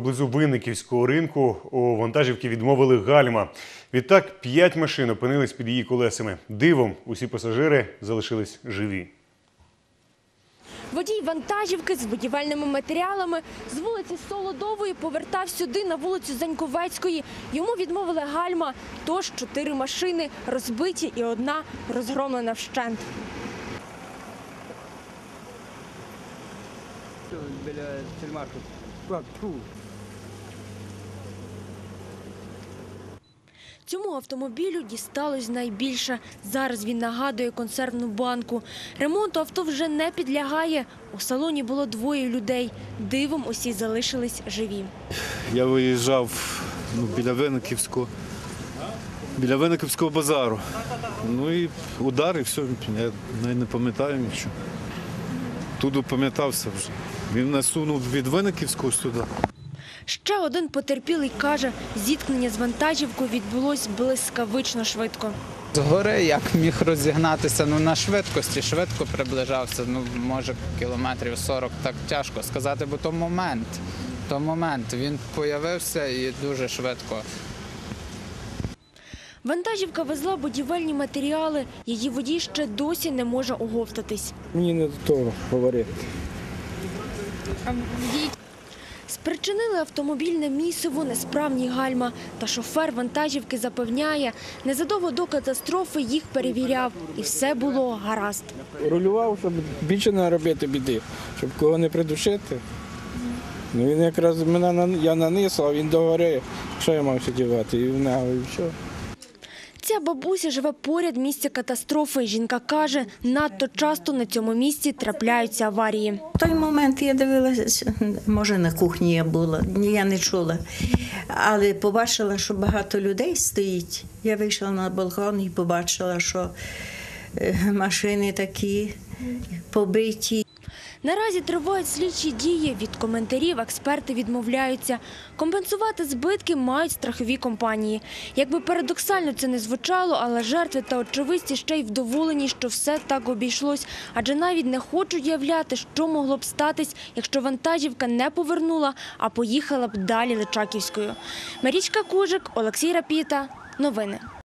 Поблизу Винниківського ринку у вантажівки відмовили гальма. Відтак п'ять машин опинились під її колесами. Дивом усі пасажири залишились живі. Водій вантажівки з будівельними матеріалами з вулиці Солодової повертав сюди на вулицю Заньковецької. Йому відмовили гальма. Тож чотири машини розбиті і одна розгромлена вщент. біля сільмарку. Цьому автомобілю дісталось найбільше. Зараз він нагадує консервну банку. Ремонту авто вже не підлягає. У салоні було двоє людей. Дивом усі залишились живі. Я виїжджав ну, біля Винниківського, біля Винниківського базару. Ну і удар, і все, я навіть не пам'ятаю нічого. Тут пам'ятався вже. Він насунув від Винниківського сюди. Ще один потерпілий каже, зіткнення з вантажівкою відбулось блискавично швидко. Згори як міг розігнатися ну, на швидкості, швидко приближався, ну може кілометрів 40, так тяжко сказати, бо то момент. То момент. Він появився і дуже швидко. Вантажівка везла будівельні матеріали. Її водій ще досі не може оговтатись. Мені не до того говорити. Спричинили автомобільне місиво несправні гальма. Та шофер вантажівки запевняє, незадовго до катастрофи їх перевіряв. І все було гаразд. рулював, щоб більше не робити біди, щоб кого не придушити. Ну він якраз мене я наніс, а він догори. Що я мав сидівати? І в нього, і все. Ця бабуся живе поряд місця катастрофи. Жінка каже, надто часто на цьому місці трапляються аварії. В той момент я дивилася, може на кухні я була, я не чула. Але побачила, що багато людей стоїть. Я вийшла на балкон і побачила, що е, машини такі побиті. Наразі тривають слідчі дії. Від коментарів експерти відмовляються. Компенсувати збитки мають страхові компанії. Якби парадоксально це не звучало, але жертви та очевидці ще й вдоволені, що все так обійшлось. Адже навіть не хочуть уявляти, що могло б статись, якщо вантажівка не повернула, а поїхала б далі Личаківською. Марічка Кужик, Олексій Рапіта. Новини.